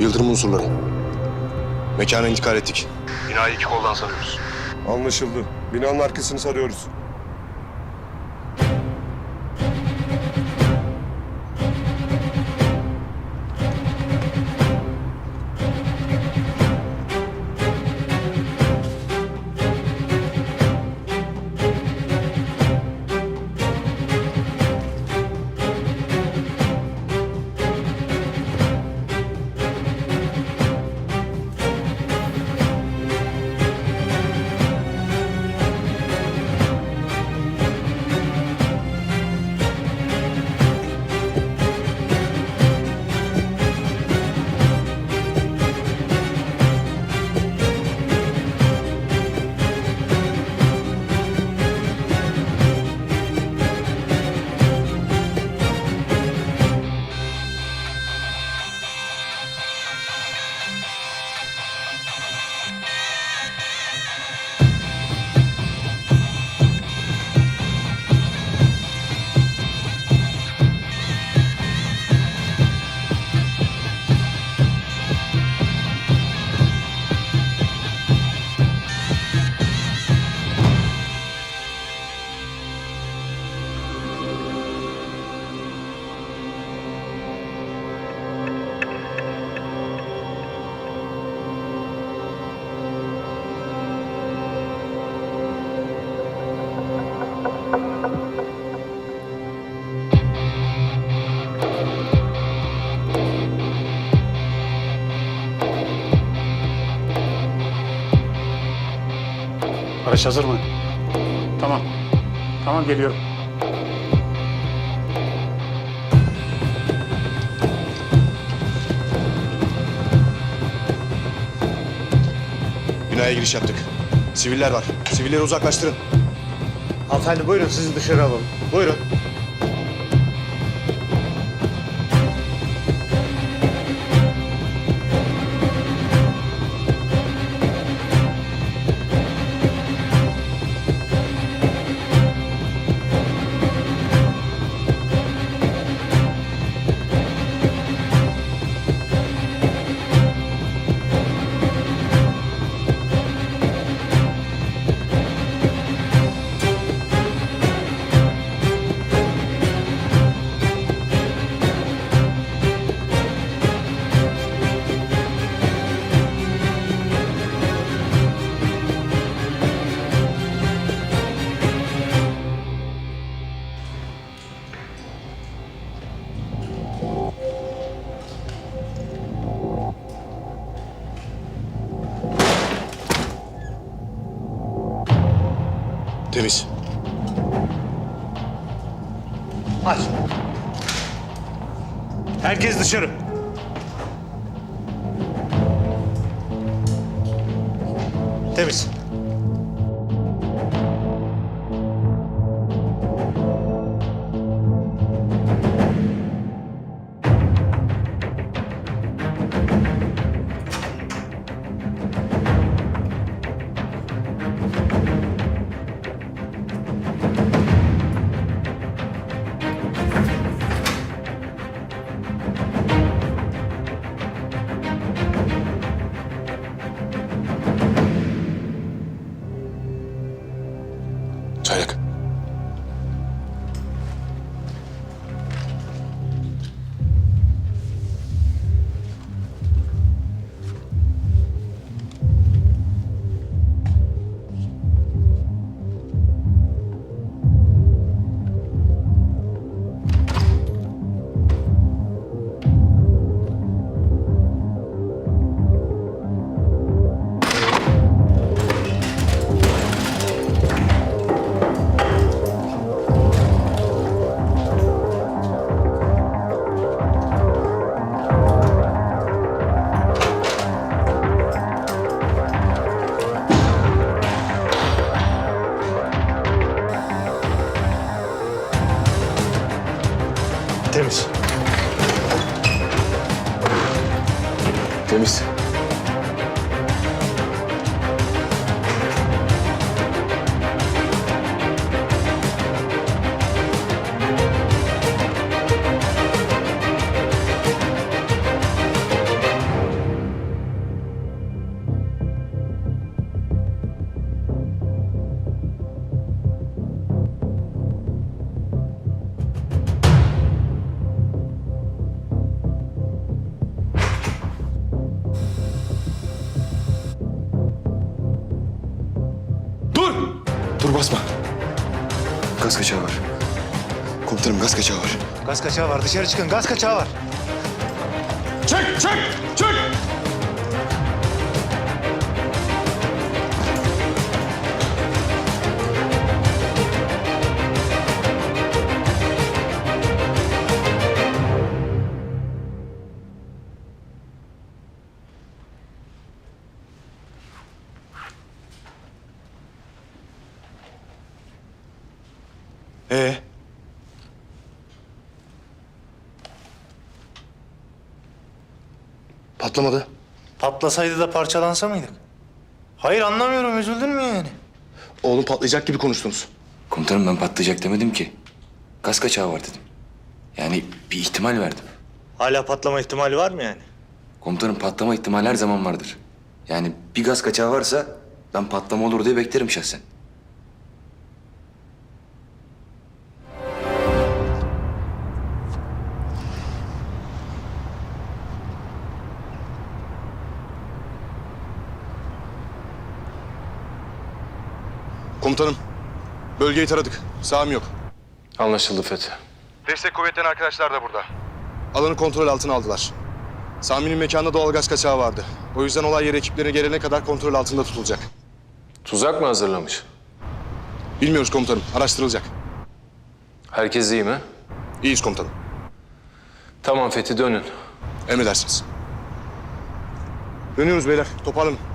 Yıldırım unsurları. Mekana intikal ettik. Binayı iki koldan sarıyoruz. Anlaşıldı. Binanın arkasını sarıyoruz. Araç hazır mı? Tamam. Tamam geliyorum. Binaya giriş yaptık. Siviller var. Sivilleri uzaklaştırın. Hanımefendi buyurun sizi dışarı alalım. Buyurun. Temiz. Temiz. Temiz. Basma. Gaz kaçağı var. Komutanım gaz kaçağı var. Gaz kaçağı var. Dışarı çıkın. Gaz kaçağı var. Çık çık çık! Patlamadı. Patlasaydı da parçalansa mıydık? Hayır anlamıyorum. Üzüldün mü yani? Oğlum patlayacak gibi konuştunuz. Komutanım ben patlayacak demedim ki. Gaz kaçağı var dedim. Yani bir ihtimal verdim. Hala patlama ihtimali var mı yani? Komutanım patlama ihtimali her zaman vardır. Yani bir gaz kaçağı varsa ben patlama olur diye beklerim şahsen. Komutanım, bölgeyi taradık. Sağım yok. Anlaşıldı Fethi. Destek kuvvetten arkadaşlar da burada. Alanı kontrol altına aldılar. Sami'nin mekanında doğal gaz kaçağı vardı. O yüzden olay yeri ekipleri gelene kadar kontrol altında tutulacak. Tuzak mı hazırlamış? Bilmiyoruz komutanım, araştırılacak. Herkes iyi mi? İyiyiz komutanım. Tamam Fethi dönün. Emredersiniz. Dönüyoruz beyler, toparlanın.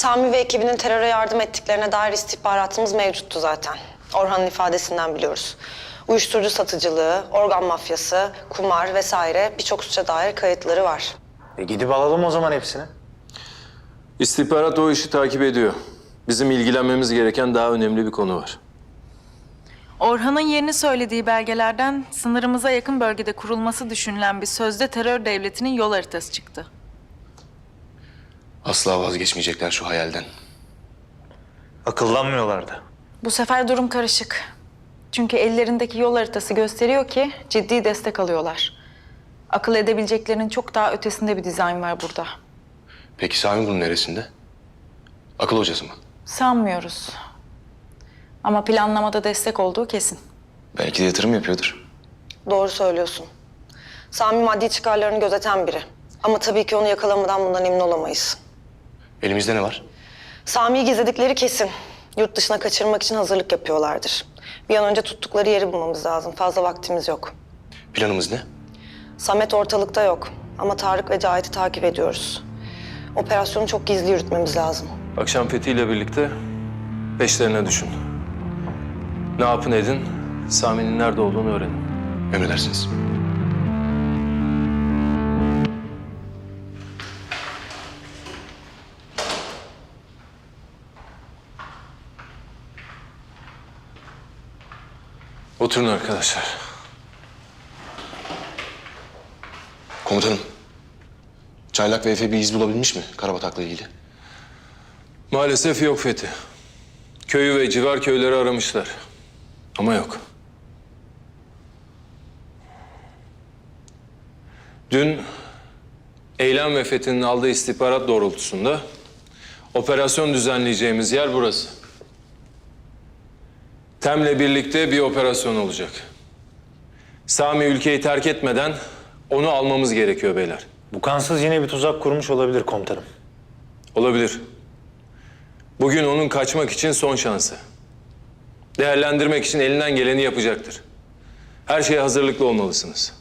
Sami ve ekibinin teröre yardım ettiklerine dair istihbaratımız mevcuttu zaten. Orhan'ın ifadesinden biliyoruz. Uyuşturucu satıcılığı, organ mafyası, kumar vesaire birçok suça dair kayıtları var. E gidip alalım o zaman hepsini. İstihbarat o işi takip ediyor. Bizim ilgilenmemiz gereken daha önemli bir konu var. Orhan'ın yerini söylediği belgelerden sınırımıza yakın bölgede kurulması düşünülen bir sözde terör devletinin yol haritası çıktı. Asla vazgeçmeyecekler şu hayalden. Akıllanmıyorlar da. Bu sefer durum karışık. Çünkü ellerindeki yol haritası gösteriyor ki ciddi destek alıyorlar. Akıl edebileceklerinin çok daha ötesinde bir dizayn var burada. Peki Sami bunun neresinde? Akıl hocası mı? Sanmıyoruz. Ama planlamada destek olduğu kesin. Belki de yatırım yapıyordur. Doğru söylüyorsun. Sami maddi çıkarlarını gözeten biri. Ama tabii ki onu yakalamadan bundan emin olamayız. Elimizde ne var? Sami'yi gizledikleri kesin. Yurt dışına kaçırmak için hazırlık yapıyorlardır. Bir an önce tuttukları yeri bulmamız lazım. Fazla vaktimiz yok. Planımız ne? Samet ortalıkta yok. Ama Tarık ve Cahit'i takip ediyoruz. Operasyonu çok gizli yürütmemiz lazım. Akşam Fethi ile birlikte peşlerine düşün. Ne yapın edin, Sami'nin nerede olduğunu öğrenin. Emredersiniz. Oturun arkadaşlar. Komutanım, Çaylak ve Efe bir iz bulabilmiş mi Karabatak'la ilgili? Maalesef yok Fethi. Köyü ve civar köyleri aramışlar. Ama yok. Dün Eylem ve Fethi'nin aldığı istihbarat doğrultusunda operasyon düzenleyeceğimiz yer burası. Tem'le birlikte bir operasyon olacak. Sami ülkeyi terk etmeden onu almamız gerekiyor beyler. Bu kansız yine bir tuzak kurmuş olabilir komutanım. Olabilir. Bugün onun kaçmak için son şansı. Değerlendirmek için elinden geleni yapacaktır. Her şeye hazırlıklı olmalısınız.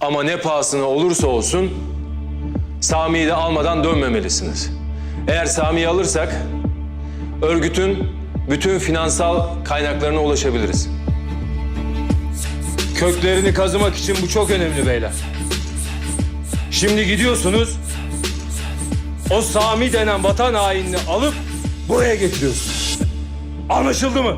Ama ne pahasına olursa olsun Sami'yi de almadan dönmemelisiniz. Eğer Sami'yi alırsak örgütün bütün finansal kaynaklarına ulaşabiliriz. Köklerini kazımak için bu çok önemli beyler. Şimdi gidiyorsunuz, o Sami denen vatan hainini alıp buraya getiriyorsun. Anlaşıldı mı?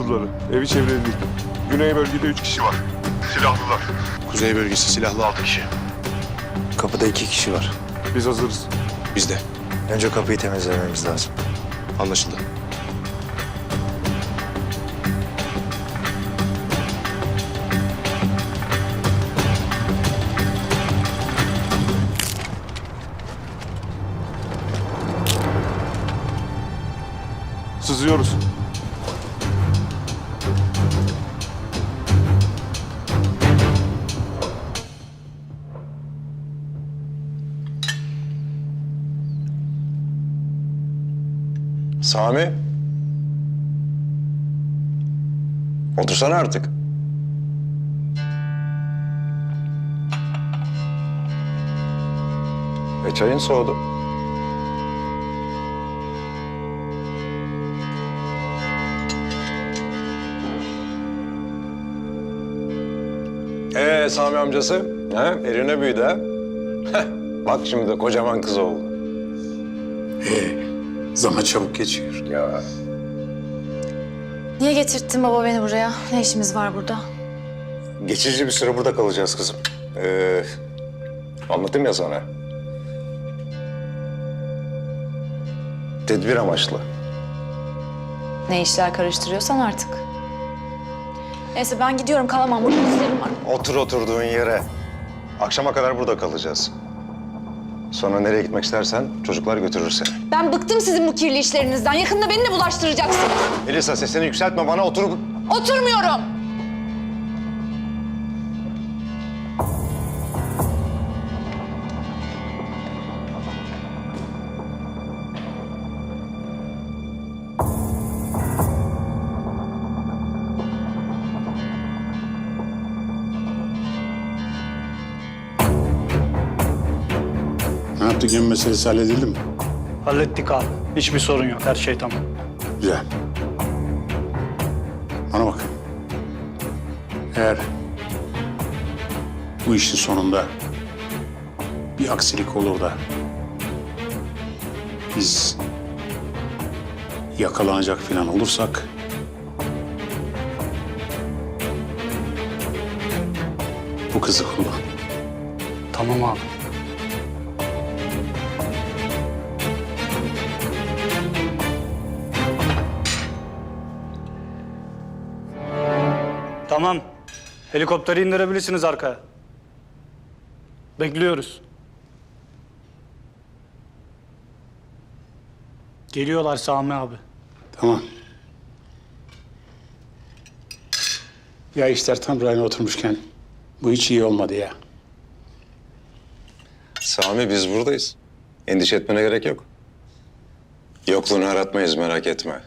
Unsurları. Evi çevreledik. Güney bölgede üç kişi var. Silahlılar. Kuzey bölgesi silahlı altı kişi. Kapıda iki kişi var. Biz hazırız. Biz de. Önce kapıyı temizlememiz lazım. Anlaşıldı. Otursana artık. E çayın soğudu. Ee Sami amcası, ha? Eline büyüdü ha? Heh, Bak şimdi de kocaman kız oldu. Zaman çabuk geçiyor. Ya Niye getirttin baba beni buraya? Ne işimiz var burada? Geçici bir süre burada kalacağız kızım. Ee, anlatayım ya sana. Tedbir amaçlı. Ne işler karıştırıyorsan artık. Neyse ben gidiyorum kalamam burada işlerim var. Otur oturduğun yere. Akşama kadar burada kalacağız. Sonra nereye gitmek istersen çocuklar götürür seni. Ben bıktım sizin bu kirli işlerinizden. Yakında beni de bulaştıracaksınız. Elisa sesini yükseltme bana otur. Oturmuyorum. Ne yaptık gemi meselesi halledildi mi? Hallettik abi. Hiçbir sorun yok. Her şey tamam. Güzel. Bana bak. Eğer bu işin sonunda bir aksilik olur da biz yakalanacak falan olursak bu kızı kullan. Tamam abi. Tamam. Helikopteri indirebilirsiniz arkaya. Bekliyoruz. Geliyorlar Sami abi. Tamam. Ya işler tam rayına oturmuşken bu hiç iyi olmadı ya. Sami biz buradayız. Endişe etmene gerek yok. Yokluğunu aratmayız merak etme.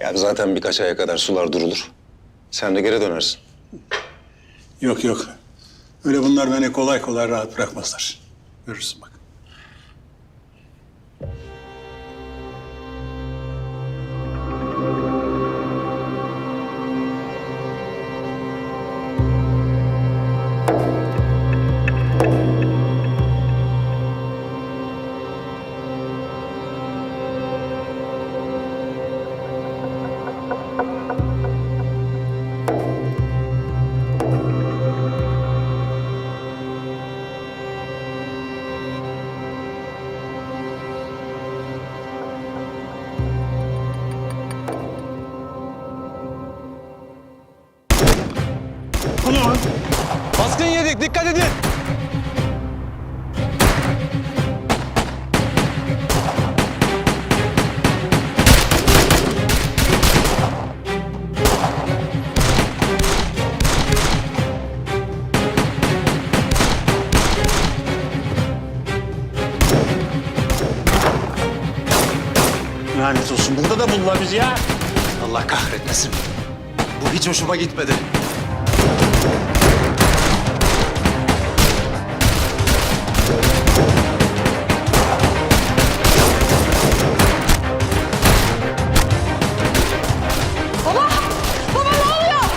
Ya zaten birkaç aya kadar sular durulur. Sen de geri dönersin. Yok yok. Öyle bunlar beni kolay kolay rahat bırakmazlar. Görürsün bak. Buldular bizi ya. Allah kahretmesin. Bu hiç hoşuma gitmedi.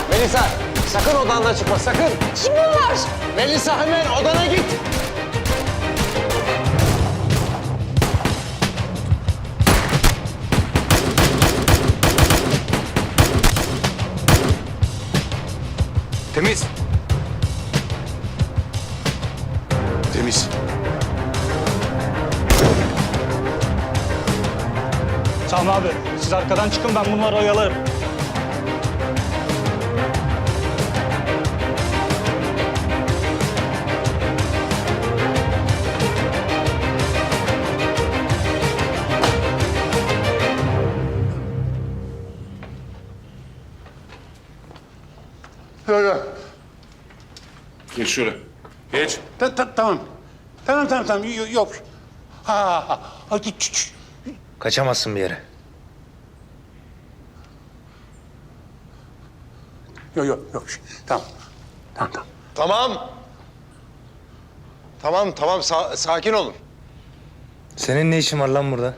Melisa sakın odandan çıkma sakın. Kim bunlar? Melisa hemen odana git. Temiz. Temiz. Sami abi siz arkadan çıkın ben bunları oyalarım. Yok yok. Geç şöyle. Geç. Ta- ta- tamam. Tamam tamam tamam. Yok. yok. Ha ha ha. Hadi, ç- ç- Kaçamazsın bir yere. Yok yok yok. Tamam. Tamam tamam. Tamam. Tamam tamam sa- sakin olun. Senin ne işin var lan burada?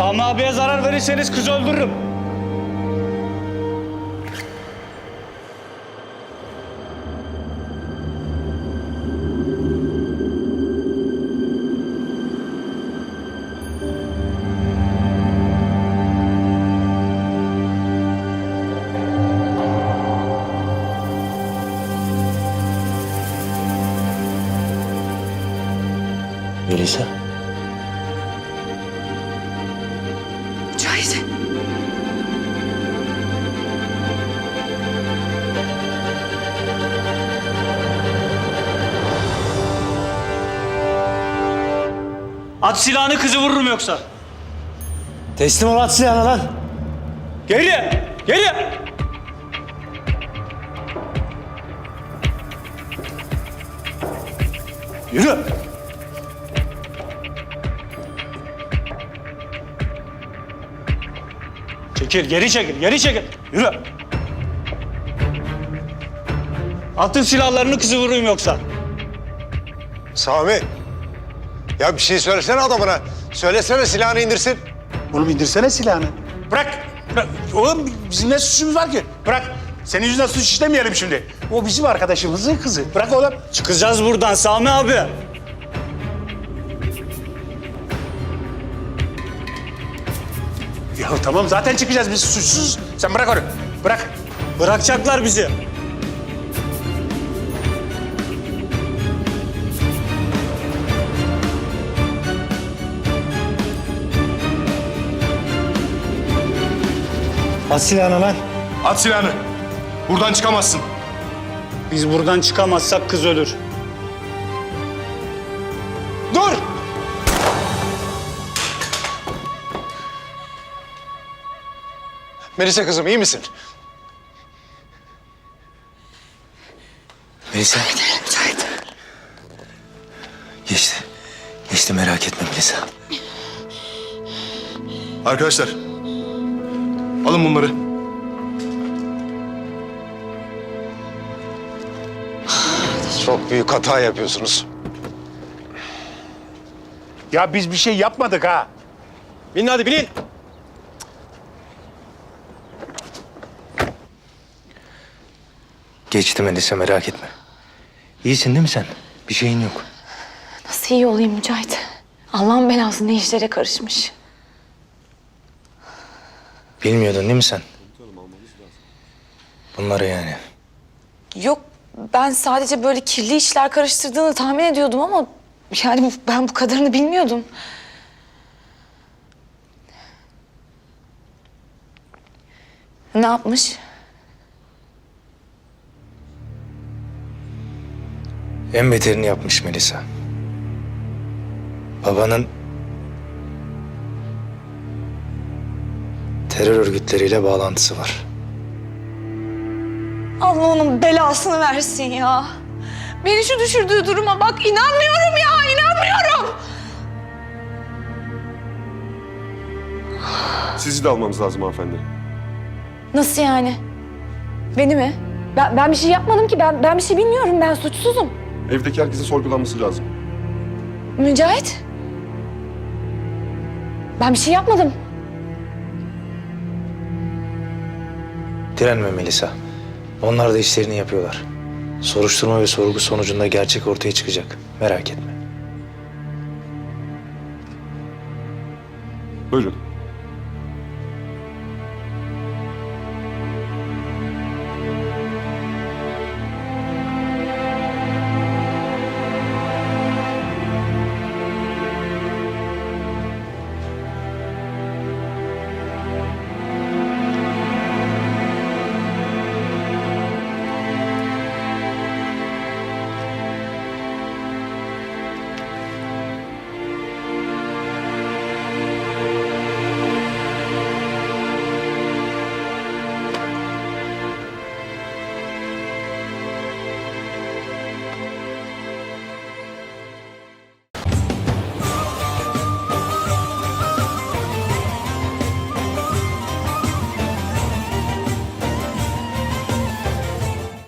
Sami abiye zarar verirseniz kızı öldürürüm. At silahını kızı vururum yoksa. Teslim ol at silahını lan. Geri! Geri! Yürü. Çekil, geri çekil, geri çekil. Yürü. Atın silahlarını kızı vurayım yoksa. Sami. Ya bir şey söylesene adamına. Söylesene silahını indirsin. Oğlum indirsene silahını. Bırak. Bırak. Oğlum bizim ne suçumuz var ki? Bırak. Senin yüzünden suç işlemeyelim şimdi. O bizim arkadaşımızın kızı. Bırak oğlum. Çıkacağız buradan Sami abi. Ya tamam zaten çıkacağız biz suçsuz. Sen bırak onu. Bırak. Bırakacaklar bizi. At silahını lan. At silahını. Buradan çıkamazsın. Biz buradan çıkamazsak kız ölür. Dur! Melisa kızım iyi misin? Melisa. Geçti. Geçti merak etme Melisa. Arkadaşlar. Alın bunları. Çok büyük hata yapıyorsunuz. Ya biz bir şey yapmadık ha. Binin hadi binin. Geçti Melisa merak etme. İyisin değil mi sen? Bir şeyin yok. Nasıl iyi olayım Mücahit? Allah'ın belası ne işlere karışmış. Bilmiyordun değil mi sen? Bunları yani. Yok ben sadece böyle kirli işler karıştırdığını tahmin ediyordum ama yani bu- ben bu kadarını bilmiyordum. Ne yapmış? En beterini yapmış Melisa. Babanın terör örgütleriyle bağlantısı var. Allah onun belasını versin ya. Beni şu düşürdüğü duruma bak inanmıyorum ya inanmıyorum. Sizi de almamız lazım hanımefendi. Nasıl yani? Beni mi? Ben, ben bir şey yapmadım ki ben ben bir şey bilmiyorum ben suçsuzum. Evdeki herkesin sorgulanması lazım. Mücahit? Ben bir şey yapmadım. Direnme Melisa. Onlar da işlerini yapıyorlar. Soruşturma ve sorgu sonucunda gerçek ortaya çıkacak. Merak etme. Buyurun.